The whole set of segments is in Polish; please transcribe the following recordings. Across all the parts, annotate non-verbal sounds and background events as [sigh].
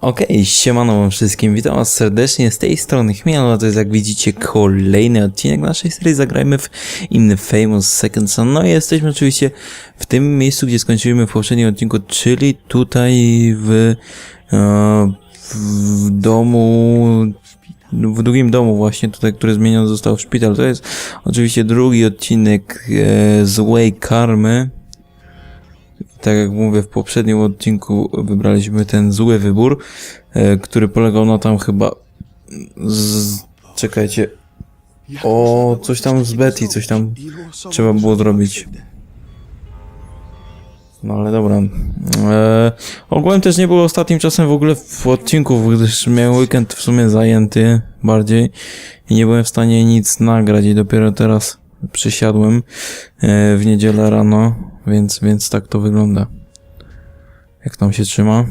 Okej, siemano wam wszystkim, witam was serdecznie, z tej strony Chmiel, a to jest jak widzicie kolejny odcinek naszej serii Zagrajmy w inny Famous Second Son. No i jesteśmy oczywiście w tym miejscu, gdzie skończyliśmy w poprzednim odcinku, czyli tutaj w, e, w domu, w drugim domu właśnie tutaj, który zmieniony został w szpital. To jest oczywiście drugi odcinek e, Złej Karmy. Tak jak mówię, w poprzednim odcinku wybraliśmy ten zły wybór, e, który polegał na tam chyba. Z... Czekajcie. O, coś tam z Betty, coś tam trzeba było zrobić. No ale dobra. E, ogółem też nie było ostatnim czasem w ogóle w odcinku, gdyż miałem weekend w sumie zajęty bardziej i nie byłem w stanie nic nagrać i dopiero teraz przysiadłem e, w niedzielę rano, więc, więc tak to wygląda. Jak tam się trzyma?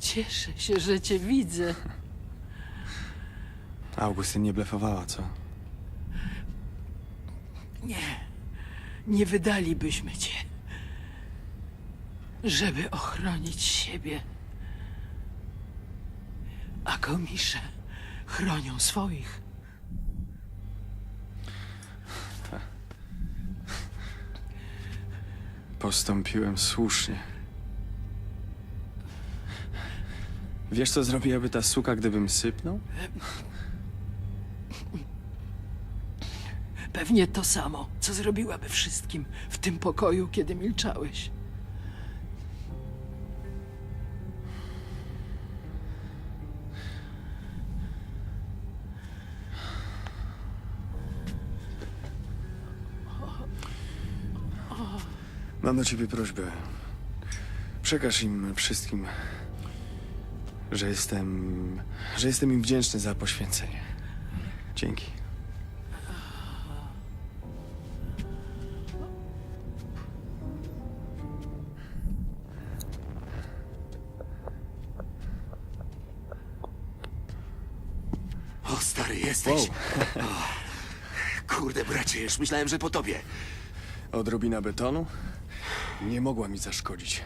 Cieszę się, że cię widzę. Augustyn nie blefowała, co? Nie, nie wydalibyśmy cię, żeby ochronić siebie. A komisze chronią swoich. Postąpiłem słusznie. Wiesz, co zrobiłaby ta suka, gdybym sypnął? Pewnie to samo, co zrobiłaby wszystkim w tym pokoju, kiedy milczałeś. Mam do ciebie prośbę. Przekaż im wszystkim, że jestem. że jestem im wdzięczny za poświęcenie. Dzięki. O, stary, jesteś. Wow. Kurde, bracie, już myślałem, że po tobie. Odrobina betonu nie mogła mi zaszkodzić.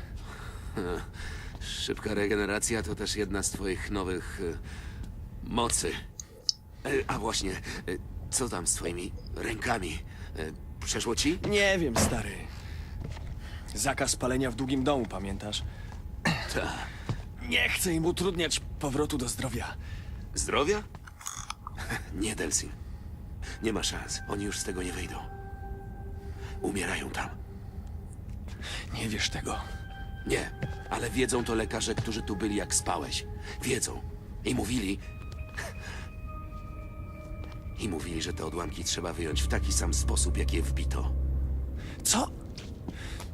[laughs] Szybka regeneracja to też jedna z twoich nowych e, mocy. E, a właśnie, e, co tam z twoimi rękami? Przeszło ci? Nie wiem, stary. Zakaz palenia w długim domu, pamiętasz? [clears throat] Ta. Nie chcę im utrudniać powrotu do zdrowia. Zdrowia? [laughs] Nie, Delsin. Nie ma szans. Oni już z tego nie wyjdą. Umierają tam. Nie wiesz tego. Nie, ale wiedzą to lekarze, którzy tu byli jak spałeś. Wiedzą. I mówili... I mówili, że te odłamki trzeba wyjąć w taki sam sposób, jak je wbito. Co?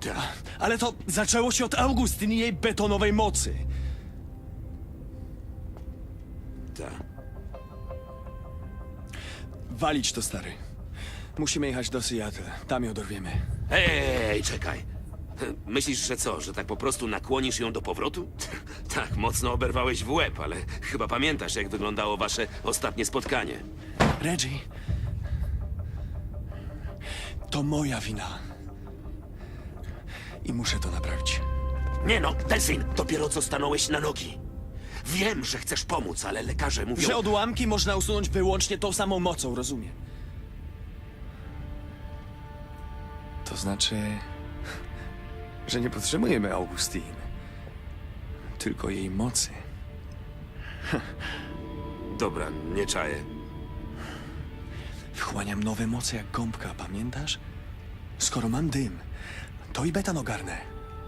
Ta. Ale to zaczęło się od Augustyn i jej betonowej mocy. Ta. Walić to, stary. Musimy jechać do Seattle. Tam ją dorwiemy. Ej, czekaj. Myślisz, że co, że tak po prostu nakłonisz ją do powrotu? [laughs] Tak, mocno oberwałeś w łeb, ale chyba pamiętasz, jak wyglądało wasze ostatnie spotkanie. Reggie. To moja wina. I muszę to naprawić. Nie no, Delsin, dopiero co stanąłeś na nogi. Wiem, że chcesz pomóc, ale lekarze mówią... Że odłamki można usunąć wyłącznie tą samą mocą, rozumiem. To znaczy, że nie potrzebujemy Augustine, tylko jej mocy. [laughs] Dobra, nie czaję. Wchłaniam nowe moce jak gąbka, pamiętasz? Skoro mam dym, to i betan ogarnę.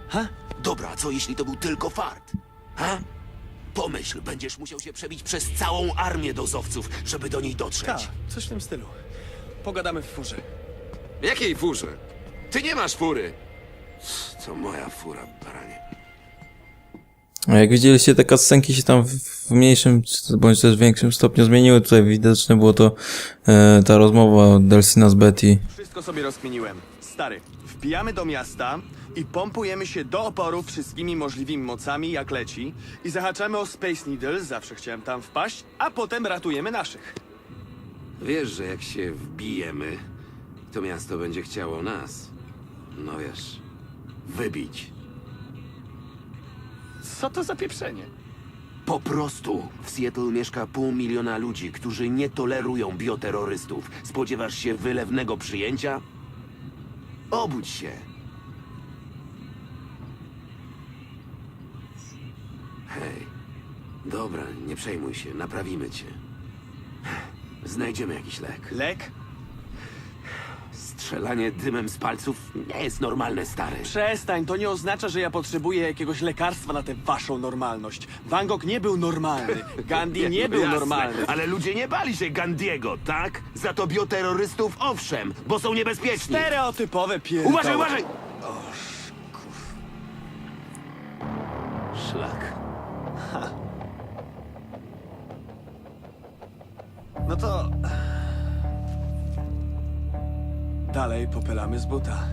Ha? Dobra, co jeśli to był tylko fart? Ha? Pomyśl, będziesz musiał się przebić przez całą armię dozowców, żeby do niej dotrzeć. Tak, coś w tym stylu. Pogadamy w furze. Jakiej furze? Ty nie masz fury. To moja fura, baranie. A jak widzieliście, te cutscenki się tam w, w mniejszym, bądź też większym stopniu zmieniły. Tutaj widoczne było to e, ta rozmowa Delsina z Betty. Wszystko sobie rozkminiłem. Stary, wbijamy do miasta i pompujemy się do oporu wszystkimi możliwymi mocami, jak leci, i zahaczamy o Space Needle, zawsze chciałem tam wpaść, a potem ratujemy naszych. Wiesz, że jak się wbijemy, To miasto będzie chciało nas. No wiesz, wybić. Co to za pieprzenie? Po prostu w Seattle mieszka pół miliona ludzi, którzy nie tolerują bioterrorystów. Spodziewasz się wylewnego przyjęcia? Obudź się. Hej, dobra, nie przejmuj się, naprawimy cię. Znajdziemy jakiś lek. Lek? Strzelanie dymem z palców nie jest normalne, stary. Przestań, to nie oznacza, że ja potrzebuję jakiegoś lekarstwa na tę waszą normalność. Van Gogh nie był normalny. [laughs] Gandhi nie No był jasne, normalny. Ale ludzie nie bali się Gandiego, tak? Za to bioterrorystów owszem, bo są niebezpieczni. Stereotypowe pierdoły. Uważaj, uważaj! Dalej popylamy z buta.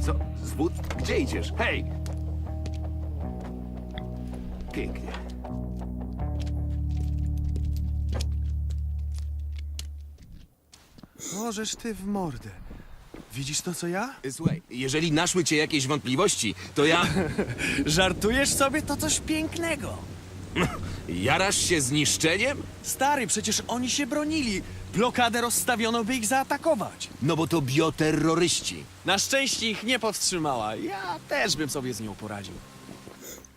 Co? Z but? Gdzie idziesz? Hej! Pięknie. Możesz ty w mordę. Widzisz to, co ja? Słuchaj, jeżeli naszły cię jakieś wątpliwości, to ja... [laughs] Żartujesz sobie? To coś pięknego. [laughs] Jarasz się zniszczeniem? Stary, przecież oni się bronili. Blokadę rozstawiono, by ich zaatakować. No bo to bioterroryści. Na szczęście ich nie powstrzymała. Ja też bym sobie z nią poradził.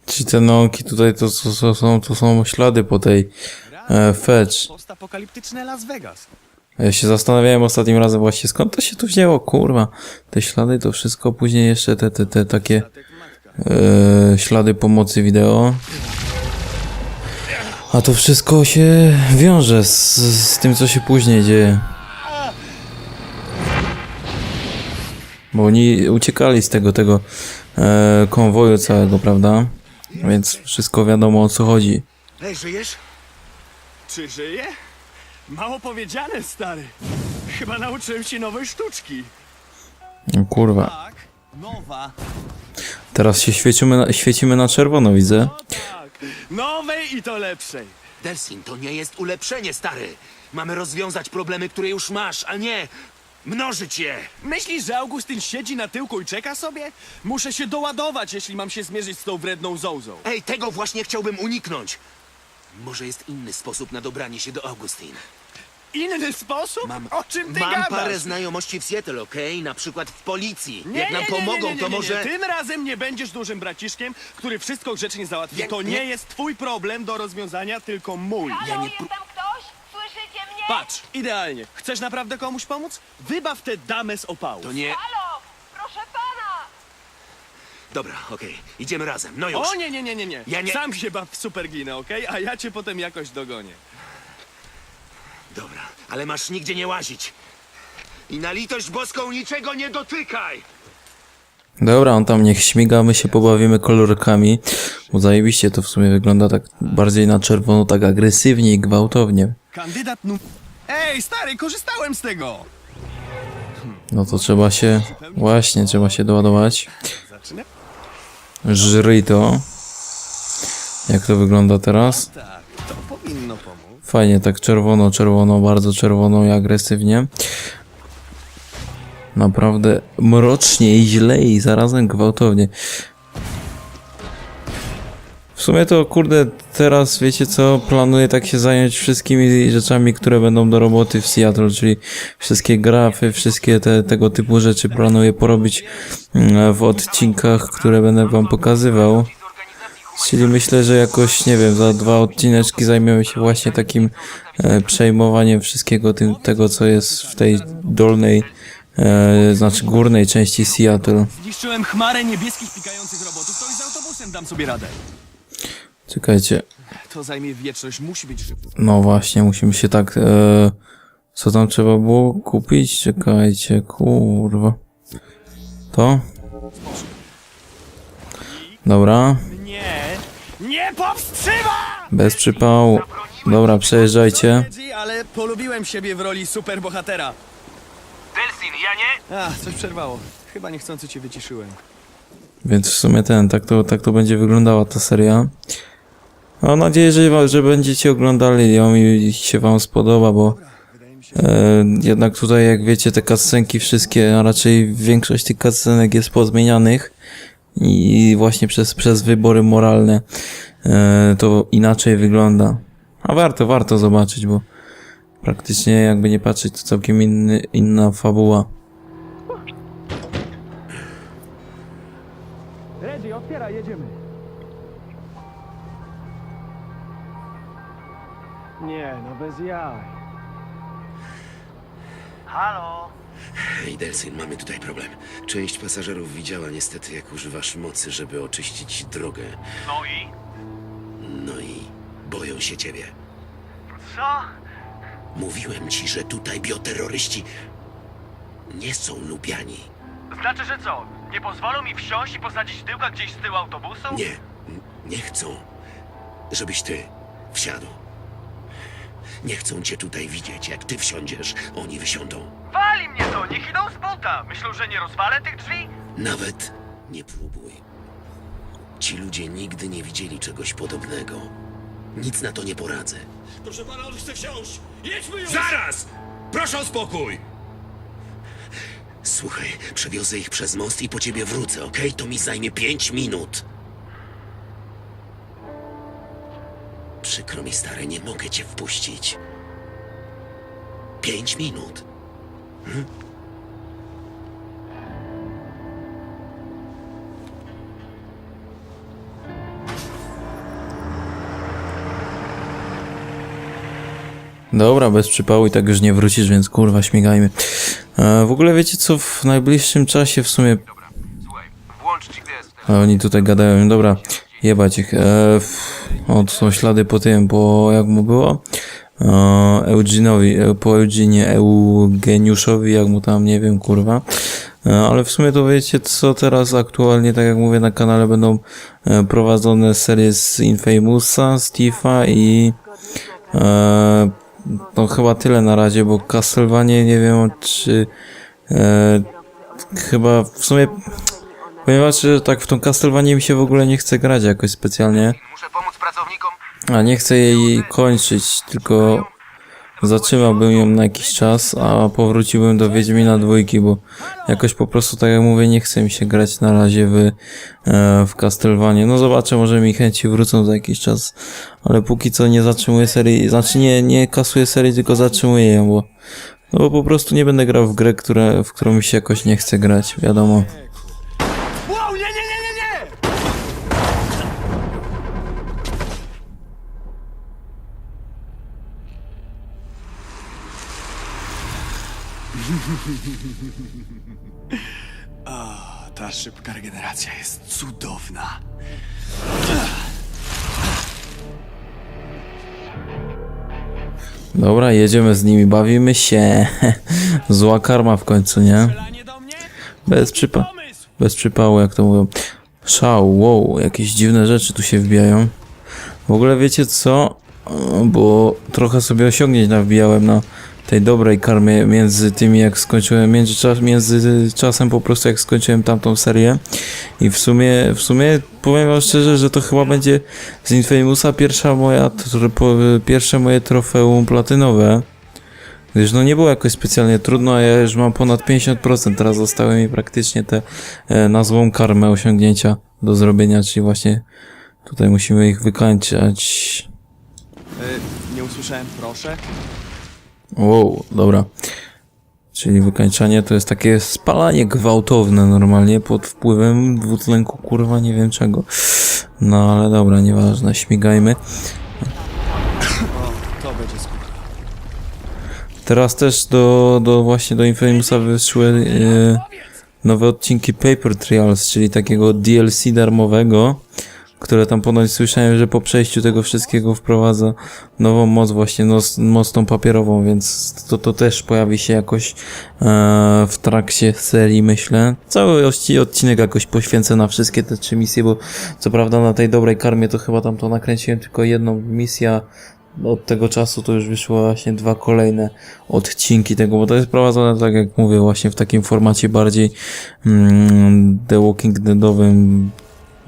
Czyli te nonki tutaj to, to, to, są, to są ślady po tej e, Fetch. Postapokaliptyczne Las Vegas. Ja się zastanawiałem ostatnim razem właśnie skąd to się tu wzięło, kurwa. Te ślady to wszystko, później jeszcze te, te, te takie Tak e, ślady pomocy wideo. A to wszystko się wiąże z, z tym, co się później dzieje. Bo oni uciekali z tego, tego e, konwoju całego, prawda? Więc wszystko wiadomo o co chodzi. Hej, żyjesz? Czy żyje? Mało powiedziane, stary. Chyba nauczyłem się nowej sztuczki. O kurwa. Tak, nowa. Teraz się świecimy na, świecimy na czerwono, widzę. O tak, nowej i to lepszej. Delsin, to nie jest ulepszenie, stary. Mamy rozwiązać problemy, które już masz, a nie mnożyć je. Myślisz, że Augustyn siedzi na tyłku i czeka sobie? Muszę się doładować, jeśli mam się zmierzyć z tą wredną zołzą. Ej, tego właśnie chciałbym uniknąć. Może jest inny sposób na dobranie się do Augustin. Inny sposób? Mam, o czym ty mam gadasz? parę znajomości w Seattle, okej? Na przykład w policji. Nie, Jak nam nie, nie, pomogą, nie, nie, to nie, nie. może... Tym razem nie będziesz dużym braciszkiem, który wszystko grzecznie załatwi. Jak to nie, nie- jest twój problem do rozwiązania, tylko mój. Ja Halo, nie jest tam ktoś? Słyszycie mnie? Patrz, idealnie. Chcesz naprawdę komuś pomóc? Wybaw tę damę z opału. To nie... Halo, proszę pana! Dobra, okej. Idziemy razem. No już. O nie, nie, nie, nie, nie. Ja nie- Sam się baw w superglinę, okej? A ja cię potem jakoś dogonię. Dobra, ale masz nigdzie nie łazić. I na litość boską niczego nie dotykaj! Dobra, on tam niech śmiga, my się pobawimy kolorkami. Bo zajebiście to w sumie wygląda tak bardziej na czerwono, tak agresywnie i gwałtownie. Kandydat num... Ej, stary, korzystałem z tego! No to trzeba się, właśnie, trzeba się doładować. Żryj to. Jak to wygląda teraz? Tak. Fajnie, tak czerwono, czerwono, bardzo czerwono i agresywnie. Naprawdę mrocznie i źle i zarazem gwałtownie. W sumie to kurde, teraz wiecie co, planuję tak się zająć wszystkimi rzeczami, które będą do roboty w Seattle, czyli wszystkie grafy, wszystkie te, tego typu rzeczy planuję porobić mm, w odcinkach, które będę wam pokazywał. Czyli myślę, że jakoś, nie wiem, za dwa odcineczki zajmiemy się właśnie takim e, przejmowaniem wszystkiego tym, tego, co jest w tej dolnej, e, znaczy górnej części Seattle. Zniszczyłem chmarę niebieskich pikających robotów, to i z autobusem dam sobie radę. Czekajcie, To zajmie wieczność, musi być szybko. no właśnie, musimy się tak, e, co tam trzeba było kupić? Czekajcie, kurwa. To? Dobra, Nie, nie powstrzyma! bez przypału. Dobra, przejeżdżajcie. Ale polubiłem siebie w roli superbohatera. Delsin, ja nie... A, coś przerwało. Chyba niechcący cię wyciszyłem. Więc w sumie ten, tak to, tak to będzie wyglądała ta seria. Mam nadzieję, że, że będziecie oglądali ją i się wam spodoba, bo E, jednak tutaj, jak wiecie, te cutscenki wszystkie, a raczej większość tych cutscenek jest pozmienianych i właśnie przez, przez wybory moralne e, to inaczej wygląda. A warto, warto zobaczyć, bo praktycznie jakby nie patrzeć, to całkiem inny, inna fabuła. Reggie, otwieraj, jedziemy. Nie, no bez jaj. Halo? Delsin, mamy tutaj problem. Część pasażerów widziała niestety, jak używasz mocy, żeby oczyścić drogę. No i? No i boją się ciebie. Co? Mówiłem ci, że tutaj bioterroryści nie są lubiani. Znaczy, że co? Nie pozwolą mi wsiąść i posadzić tyłka gdzieś z tyłu autobusu? Nie, n- nie chcą, żebyś ty wsiadł. Nie chcą cię tutaj widzieć. Jak ty wsiądziesz, oni wysiądą. Wali mnie to, niech idą z buta. Myślą, że nie rozwalę tych drzwi? Nawet nie próbuj. Ci ludzie nigdy nie widzieli czegoś podobnego. Nic na to nie poradzę. Proszę pana, on chce wsiąść! Jedźmy już! Zaraz! Proszę o spokój! Słuchaj, przewiozę ich przez most i po ciebie wrócę, okej? To mi zajmie pięć minut. Przykro mi, stary, nie mogę cię wpuścić. Pięć minut. Dobra, bez przypału i tak już nie wrócisz, więc kurwa śmigajmy. E, w ogóle wiecie co, w najbliższym czasie w sumie... A oni tutaj gadają, dobra, jebać ich. E, o, są ślady po tym, po jak mu było? Eugenowi, e, po Eugenie, Eugeniuszowi, jak mu tam, nie wiem, kurwa. E, ale w sumie to wiecie co, teraz aktualnie, tak jak mówię, na kanale będą e, prowadzone serie z Infamousa, Steve'a i... E, no chyba tyle na razie, bo Castlevania nie wiem czy e, chyba w sumie ponieważ tak w tą Castlevanię mi się w ogóle nie chce grać jakoś specjalnie. A nie chcę jej kończyć, tylko zatrzymałbym ją na jakiś czas, a powróciłbym do Wiedźmina dwójki, bo jakoś po prostu, tak jak mówię, nie chce mi się grać na razie w, e, w Castlevanie. No zobaczę, może mi chęci wrócą za jakiś czas, ale póki co nie zatrzymuję serii, znaczy nie, nie kasuję serii, tylko zatrzymuję ją, bo, no bo po prostu nie będę grał w grę, które, w którą mi się jakoś nie chce grać, wiadomo. A, ta szybka regeneracja jest cudowna. Dobra, jedziemy z nimi, bawimy się. [laughs] Zła karma w końcu, nie? Bez przypa... Bez przypału, jak to mówią. Szał, wow, jakieś dziwne rzeczy tu się wbijają. W ogóle wiecie co? O, Bo trochę sobie osiągnięć nawbijałem na tej dobrej karmie między tymi jak skończyłem, między, czas, między czasem po prostu jak skończyłem tamtą serię i w sumie, w sumie powiem wam szczerze, że to chyba będzie z Infamousa pierwsza moja, pierwsze moje trofeum platynowe. Gdyż no nie było jakoś specjalnie trudno, a ja już mam ponad 50%, teraz zostały mi praktycznie te e, na złą karmę osiągnięcia do zrobienia, czyli właśnie tutaj musimy ich wykańczać. Y, nie usłyszałem, proszę. Wow, dobra. Czyli wykańczanie to jest takie spalanie gwałtowne normalnie pod wpływem dwutlenku kurwa nie wiem czego. No ale dobra, nieważne, śmigajmy. Teraz też do, do właśnie do Infamousa wyszły e, nowe odcinki Paper Trials, czyli takiego DLC darmowego, które tam ponoć słyszałem, że po przejściu tego wszystkiego wprowadza nową moc, właśnie nos, moc tą papierową, więc to, to też pojawi się jakoś e, w trakcie serii, myślę. Cały odci- odcinek jakoś poświęcę na wszystkie te trzy misje, bo co prawda na tej dobrej karmie to chyba tam to nakręciłem tylko jedną misję, od tego czasu to już wyszło właśnie dwa kolejne odcinki tego, bo to jest prowadzone, tak jak mówię, właśnie w takim formacie bardziej mm, The Walking Deadowym,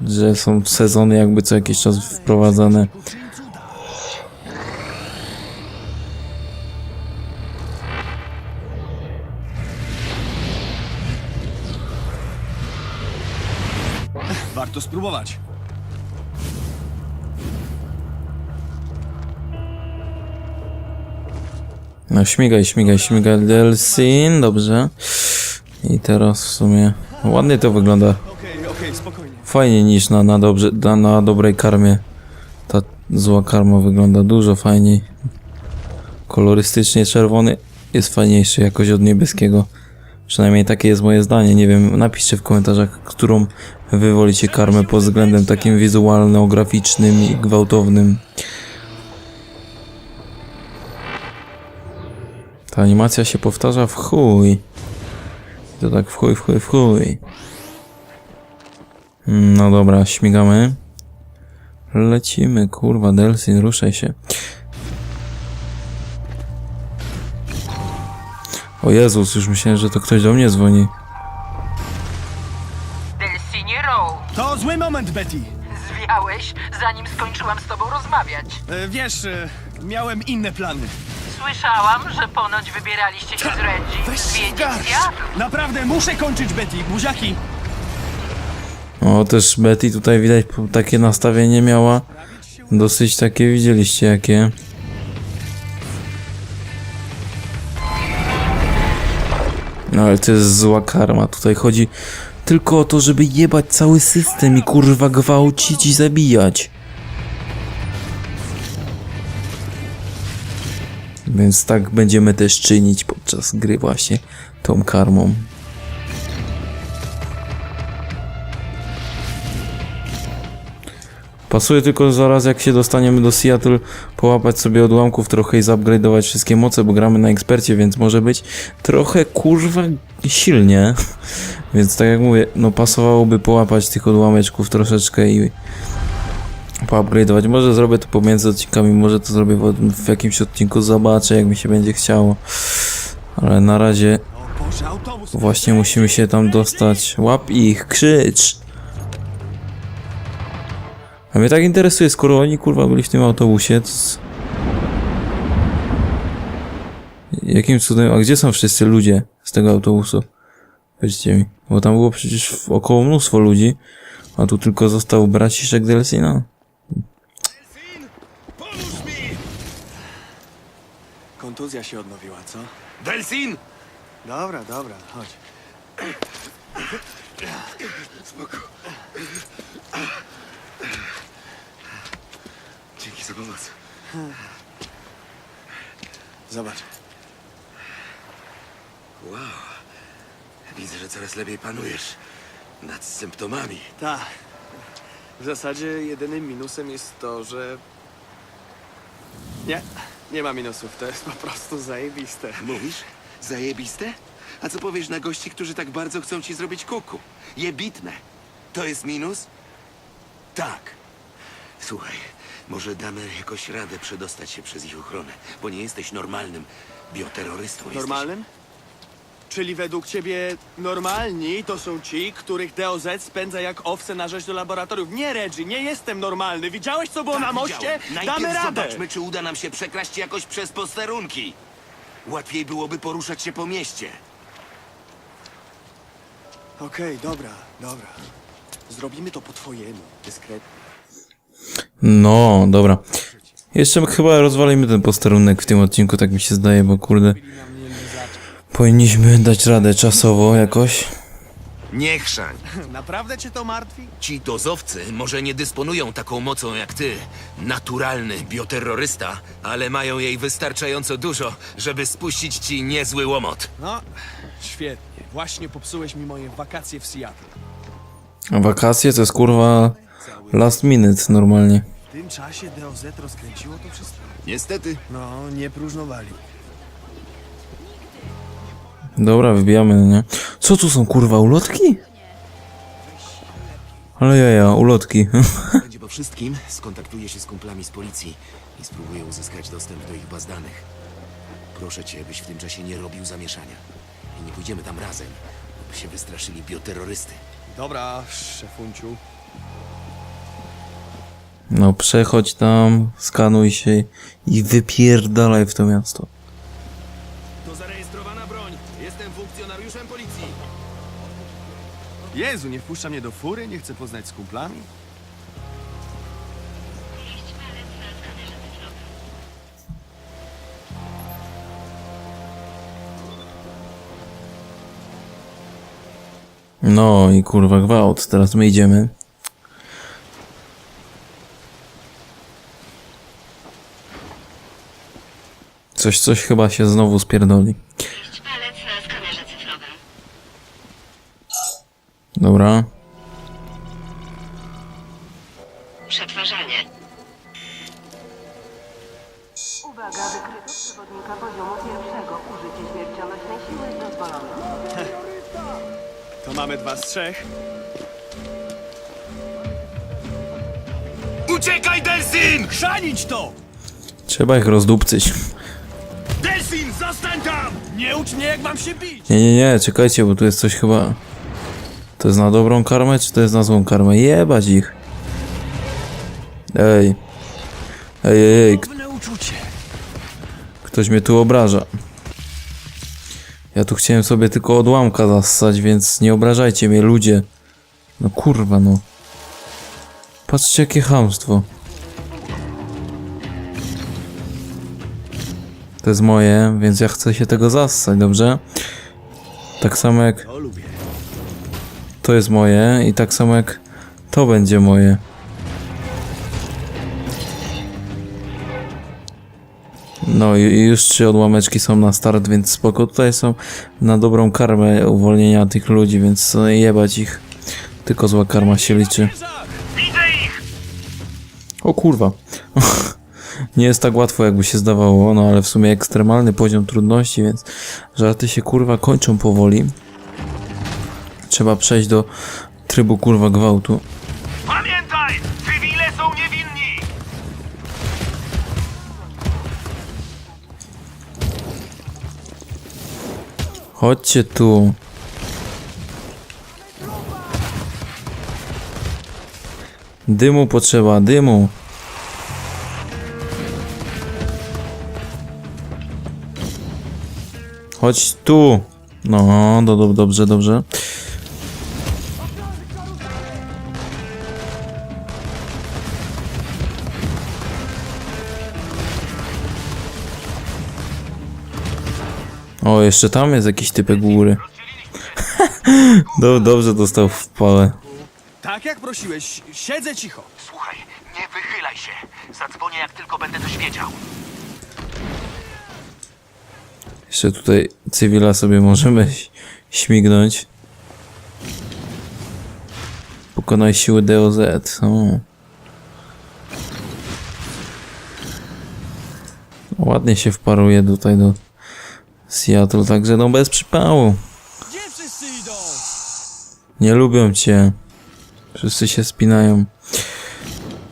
że są sezony jakby co jakiś czas wprowadzane. Warto spróbować. No śmigaj, śmigaj, śmigaj Delsin, dobrze. I teraz w sumie ładnie to wygląda. Okej, okay, okej, okay, spokojnie. Fajnie niż na, na, dobrze, na, na dobrej karmie. Ta zła karma wygląda dużo fajniej. Kolorystycznie czerwony jest fajniejszy jakoś od niebieskiego. Przynajmniej takie jest moje zdanie. Nie wiem, napiszcie w komentarzach, którą wy wolicie karmę pod względem takim wizualno-graficznym i gwałtownym. Ta animacja się powtarza w chuj. To tak w chuj, w chuj, w chuj. No dobra, śmigamy. Lecimy, kurwa, Delsin, ruszaj się. O Jezus, już myślałem, że to ktoś do mnie dzwoni. Delsinie Row, To zły moment, Betty. zwiałeś, zanim skończyłam z tobą rozmawiać. E, wiesz, e, miałem inne plany. Słyszałam, że ponoć wybieraliście się z Reggie Weź garść. Naprawdę, muszę kończyć, Betty. Buziaki. O, też Betty tutaj widać takie nastawienie miała. Dosyć takie, widzieliście jakie. No ale to jest zła karma. Tutaj chodzi tylko o to, żeby jebać cały system i kurwa gwałcić i zabijać. Więc tak będziemy też czynić podczas gry właśnie tą karmą. Pasuje tylko zaraz jak się dostaniemy do Seattle połapać sobie odłamków trochę i zupgrade'ować wszystkie moce, bo gramy na ekspercie, więc może być trochę kurwa silnie. [laughs] Więc tak jak mówię, no pasowałoby połapać tych odłameczków troszeczkę i poupgrade'ować. Może zrobię to pomiędzy odcinkami, może to zrobię w, w jakimś odcinku, zobaczę jak mi się będzie chciało. Ale na razie O Boże, autobus. właśnie musimy się tam dostać. Łap ich, krzycz! A mnie tak interesuje, skoro oni kurwa byli w tym autobusie, to... z- Jakim cudem, a gdzie są wszyscy ludzie z tego autobusu? Powiedzcie mi, bo tam było przecież około mnóstwo ludzi, a tu tylko został braciszek Delsina. Pomóż mi! Kontuzja się odnowiła, co? Delsin! Dobra, dobra, chodź. Dzięki za pomoc. Zobacz. Wow. Widzę, że coraz lepiej panujesz nad symptomami. Tak. W zasadzie jedynym minusem jest to, że... Nie, nie ma minusów. To jest po prostu zajebiste. Mówisz? Zajebiste? A co powiesz na gości, którzy tak bardzo chcą ci zrobić kuku? Jebitne. To jest minus? Tak. Słuchaj, może damy jakoś radę przedostać się przez ich ochronę, bo nie jesteś normalnym bioterrorystą. jesteś- Normalnym? Czyli według ciebie normalni to są ci, których DOZ spędza jak owce na rzeź do laboratoriów. Nie, Reggie, nie jestem normalny. Widziałeś, co było na moście? Tak, Widziałem. Najpierw Damy radę! zobaczmy, czy uda nam się przekraść jakoś przez posterunki. Łatwiej byłoby poruszać się po mieście. Okej, dobra, dobra. Zrobimy to po twojemu, dyskretnie. No, dobra. Jeszcze chyba rozwalimy ten posterunek w tym odcinku, tak mi się zdaje, bo kurde... Powinniśmy dać radę czasowo jakoś. Nie chrzań. [laughs] Naprawdę cię to martwi? Ci dozowcy może nie dysponują taką mocą jak ty, naturalny bioterrorysta, ale mają jej wystarczająco dużo, żeby spuścić ci niezły łomot. No, świetnie. Właśnie popsułeś mi moje wakacje w Seattle. A wakacje to jest kurwa last minute normalnie. W tym czasie DOZ rozkręciło to wszystko. Niestety. No, nie próżnowali. Dobra, wybijamy, nie? Co tu są kurwa ulotki? Ale jaja, ulotki. [laughs] Będzie po wszystkim, skontaktuję się z kumplami z policji i spróbuję uzyskać dostęp do ich baz danych. Proszę cię, byś w tym czasie nie robił zamieszania. I nie pójdziemy tam razem, by się wystraszyli bioterrorysty. Dobra, szefunciu. No przechodź tam, skanuj się i wypierdalaj w to miasto. To zarejestrowana broń. Jestem funkcjonariuszem policji. Jezu, nie wpuszcza mnie do fury, nie chce poznać z kumplami. No i kurwa gwałt, teraz my idziemy. Coś, coś chyba się znowu spierdoli. Palec na skanerze cyfrowym. Dobra. Przetwarzanie. Uwaga, wykryto przewodnika poziomu pierwszego. Użycie śmiercionośnej siły dozwolone. To mamy dwa z trzech. Uciekaj, Delsin! Chrzanić to! Trzeba ich rozdupcyć. Zostań tam! Nie ucz mnie, jak mam się bić! Nie, nie, nie, czekajcie, bo tu jest coś chyba... To jest na dobrą karmę, czy to jest na złą karmę? Jebać ich. Ej. Ej, ej, ej, uczucie. ktoś mnie tu obraża. Ja tu chciałem sobie tylko odłamka zassać, więc nie obrażajcie mnie, ludzie. No kurwa, no. Patrzcie, jakie chamstwo. To jest moje, więc ja chcę się tego zassać, dobrze? Tak samo jak To jest moje i tak samo jak to będzie moje. No i już trzy odłameczki są na start, więc spoko. Tutaj są na dobrą karmę uwolnienia tych ludzi, więc jebać ich. Tylko zła karma się liczy. O kurwa. [laughs] Nie jest tak łatwo, jakby się zdawało, no ale w sumie ekstremalny poziom trudności, więc żarty się kurwa kończą powoli. Trzeba przejść do trybu kurwa gwałtu. Pamiętaj! Cywile są niewinni! Chodźcie tu. Dymu potrzeba, dymu. Chodź tu. No, do, do, dobrze, dobrze. O, jeszcze tam jest jakiś typek góry. [laughs] Do, dobrze dostał w pałę. Tak jak prosiłeś, siedzę cicho. Słuchaj, nie wychylaj się. Zadzwonię, jak tylko będę coś wiedział. Jeszcze tutaj cywila sobie możemy śmignąć. Pokonaj siły DOZ. O. Ładnie się wparuje tutaj do Seattle, także no bez przypału. Nie lubią cię. Wszyscy się spinają.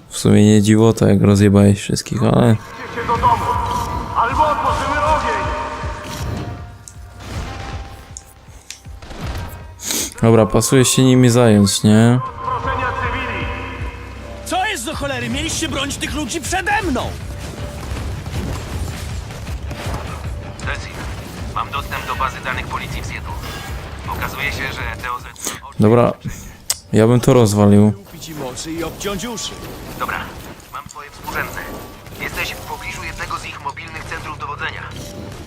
W sumie nie dziwota, jak rozjebałeś wszystkich, ale... Dobra, pasuje się nimi zająć, nie? Co jest do cholery? Mieliście bronić tych ludzi przede mną! Mam dostęp do bazy danych policji w Seattle. Okazuje się, że DOZ... Dobra, ja bym to rozwalił. Kupić im oczy i obciąć uszy. Dobra, mam twoje współrzędne. Jesteś w pobliżu jednego z ich mobilnych centrów dowodzenia.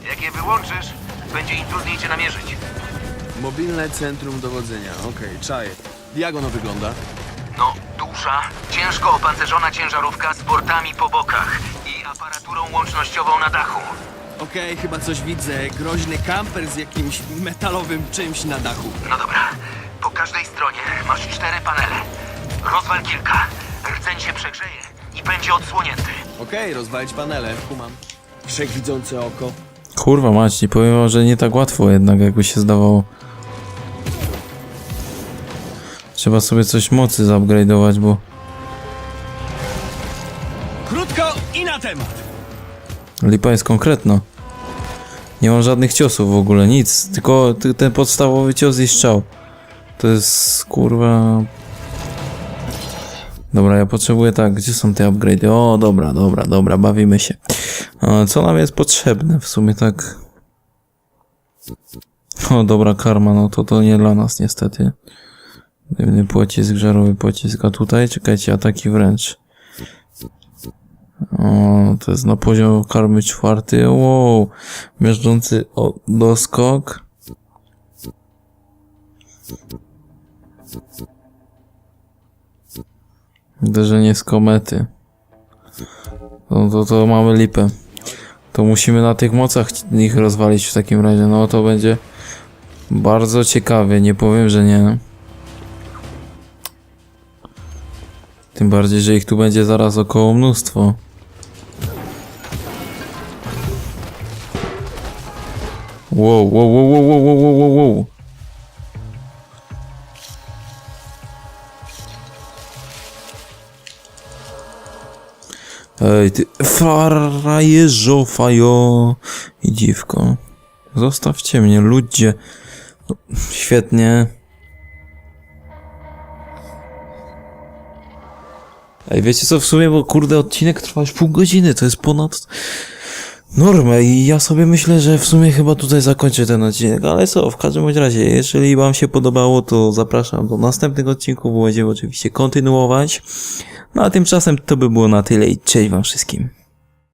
Jak je wyłączysz, będzie im trudniej cię namierzyć. Mobilne centrum dowodzenia, okej, czaję. Jak ono wygląda? No, duża, ciężko opancerzona ciężarówka z portami po bokach i aparaturą łącznościową na dachu. Okej, chyba coś widzę. Groźny kamper z jakimś metalowym czymś na dachu. No dobra, po każdej stronie masz cztery panele. Rozwal kilka, rdzeń się przegrzeje i będzie odsłonięty. Okej, rozwalić panele, kumam. Wszechwidzące oko. Kurwa mać, nie powiem że nie tak łatwo jednak, jakby się zdawało. Trzeba sobie coś mocy zupgrade'ować, bo... Krótko i na temat. Lipa jest konkretna. Nie mam żadnych ciosów w ogóle, nic. Tylko ty- ten podstawowy cios i strzał. To jest kurwa. Dobra, ja potrzebuję tak, gdzie są te upgrade'y? O, dobra, dobra, dobra, bawimy się. Co nam jest potrzebne w sumie tak? O, dobra karma, no to to nie dla nas niestety. Dymny pocisk, żarowy pocisk, a tutaj, czekajcie, ataki wręcz. O, to jest na poziom karmy czwarty, wow, miażdżący o, doskok. Uderzenie z komety. No to, to mamy lipę. To musimy na tych mocach ich rozwalić w takim razie. No to będzie bardzo ciekawie, nie powiem, że nie. Tym bardziej, że ich tu będzie zaraz około mnóstwo. Wow, wow, wow, wow, wow, wow, wow, wow. Ej, ty fajo i dziwko. Zostawcie mnie, ludzie. No, świetnie. Ej, wiecie co, w sumie, bo kurde, odcinek trwa już pół godziny, to jest ponad normę i ja sobie myślę, że w sumie chyba tutaj zakończę ten odcinek, ale co, w każdym razie, jeżeli wam się podobało, to zapraszam do następnych odcinków, będziemy oczywiście kontynuować. No a tymczasem to by było na tyle i cześć wam wszystkim.